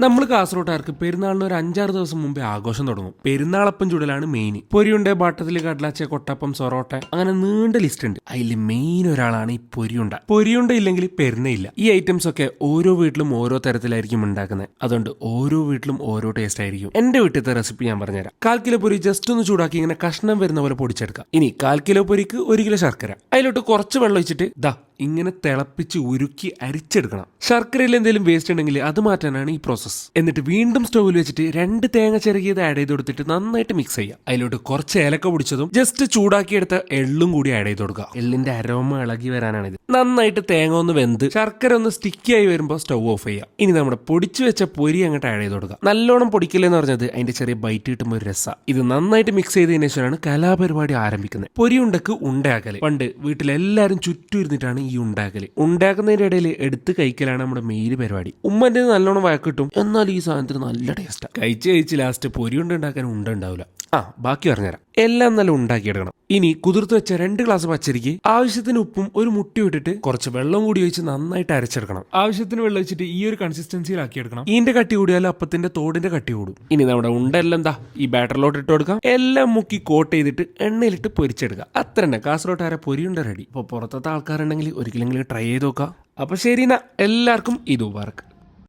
നമ്മൾ കാസർഗോട്ടുകാർക്ക് പെരുന്നാളിന് ഒരു അഞ്ചാറ് ദിവസം മുമ്പേ ആഘോഷം തുടങ്ങും. പെരുന്നാളപ്പം ചുടലാണ് മെയിൻ പൊരിയുണ്ട് ബാട്ടത്തിൽ കടലാച്ച കൊട്ടപ്പം സൊറോട്ട. അങ്ങനെ നീണ്ട ലിസ്റ്റ് ഉണ്ട്. അതിൽ മെയിൻ ഒരാളാണ് ഈ പൊരിയുണ്ട. പൊരിയുണ്ട ഇല്ലെങ്കിൽ പെരുന്നയില്ല. ഈ ഐറ്റംസ് ഒക്കെ ഓരോ വീട്ടിലും ഓരോ തരത്തിലായിരിക്കും ഉണ്ടാക്കുന്നത്. അതുകൊണ്ട് ഓരോ വീട്ടിലും ഓരോ ടേസ്റ്റ് ആയിരിക്കും. എന്റെ വീട്ടിലത്തെ റെസിപ്പി ഞാൻ പറഞ്ഞുതരാം. കാൽ കിലോ പൊരി ജസ്റ്റ് ഒന്ന് ചൂടാക്കി ഇങ്ങനെ കഷ്ണം വരുന്ന പോലെ പൊടിച്ചെടുക്കാം. ഇനി കാൽ കിലോ പൊരിക്ക് ഒരു കിലോ ശർക്കര. അതിലോട്ട് കുറച്ച് വെള്ളം ഒഴിച്ചിട്ട് ദാ ഇങ്ങനെ തിളപ്പിച്ച് ഉരുക്കി അരിച്ചെടുക്കണം. ശർക്കരയിൽ എന്തെങ്കിലും വേസ്റ്റ് ഉണ്ടെങ്കിൽ അത് മാറ്റാനാണ് ഈ പ്രോസസ്സ് എന്നിട്ട് വീണ്ടും സ്റ്റൗവിൽ വെച്ചിട്ട് രണ്ട് തേങ്ങ ചെറുകിയത് ആഡ് ചെയ്ത് കൊടുത്തിട്ട് നന്നായിട്ട് മിക്സ് ചെയ്യുക. അതിലോട്ട് കുറച്ച് ഏലക്ക പൊടിച്ചതും ജസ്റ്റ് ചൂടാക്കിയെടുത്ത എള്ളും കൂടി ആഡ് ചെയ്ത് കൊടുക്കുക. എള്ളിന്റെ അരോമ ഇളകി വരാനാണിത്. നന്നായിട്ട് തേങ്ങ ഒന്ന് വെന്ത് ശർക്കര ഒന്ന് സ്റ്റിക്കി ആയി വരുമ്പോൾ സ്റ്റൗ ഓഫ് ചെയ്യുക. ഇനി നമ്മുടെ പൊടിച്ചു വെച്ച പൊരി അങ്ങോട്ട് ആഡ് ചെയ്ത് കൊടുക്കുക. നല്ലോണം പൊടിക്കില്ലെന്ന് പറഞ്ഞത് അതിന്റെ ചെറിയ ബൈറ്റ് കിട്ടുമ്പോൾ ഒരു രസ. ഇത് നന്നായിട്ട് മിക്സ് ചെയ്തതിനു ശേഷമാണ് കലാപരിപാടി ആരംഭിക്കുന്നത്. പൊരി ഉണ്ടക്ക് ഉണ്ടാക്കൽ പണ്ട് വീട്ടിലെല്ലാവരും ചുറ്റും ഇരുന്നിട്ടാണ് ഈ ഉണ്ടാക്കൽ. ഉണ്ടാക്കുന്നതിന്റെ ഇടയിൽ എടുത്ത് കഴിക്കലാണ് നമ്മുടെ മെയിൻ പരിപാടി. ഉമ്മന്റെ നല്ലോണം വഴക്കിട്ടും എന്നാൽ ഈ സാധനത്തിന് നല്ല ടേസ്റ്റാണ് കഴിച്ച് കഴിച്ച് ലാസ്റ്റ് പൊരി ഉണ്ട ഉണ്ടാക്കാൻ ഉണ്ട ഉണ്ടാവില്ല ആ ബാക്കി പറഞ്ഞുതരാം. എല്ലാം നല്ല ഉണ്ടാക്കിയെടുക്കണം. ഇനി കുതിർത്ത് വെച്ച രണ്ട് ഗ്ലാസ് പച്ചരിക്ക് ആവശ്യത്തിന് ഉപ്പും ഒരു മുട്ടി ഇട്ടിട്ട് കുറച്ച് വെള്ളം കൂടി ഒഴിച്ച് നന്നായിട്ട് അരച്ചെടുക്കണം. ആവശ്യത്തിന് വെള്ളം വെച്ചിട്ട് ഈ ഒരു കൺസിസ്റ്റൻസിയിലാക്കി എടുക്കണം ഇതിന്റെ കട്ടി കൂടിയാൽ അപ്പത്തിന്റെ തോടിന്റെ കട്ടി കൂടും. ഇനി നമ്മുടെ ഉണ്ടെല്ലാം എന്താ ഈ ബാറ്ററിലോട്ട് ഇട്ട് കൊടുക്കാം. എല്ലാം മുക്കി കോട്ട് ചെയ്തിട്ട് എണ്ണയിലിട്ട് പൊരിച്ചെടുക്കുക. അത്ര തന്നെ. പൊരി പൊരിയുണ്ട റെഡി ഇപ്പോൾ പുറത്തത്തെ ആൾക്കാരുണ്ടെങ്കിൽ ഒരിക്കലെങ്കിലും ട്രൈ ചെയ്ത് നോക്കാം. അപ്പൊ ശരി എന്നാ എല്ലാവർക്കും ഇത് ഉപകാരം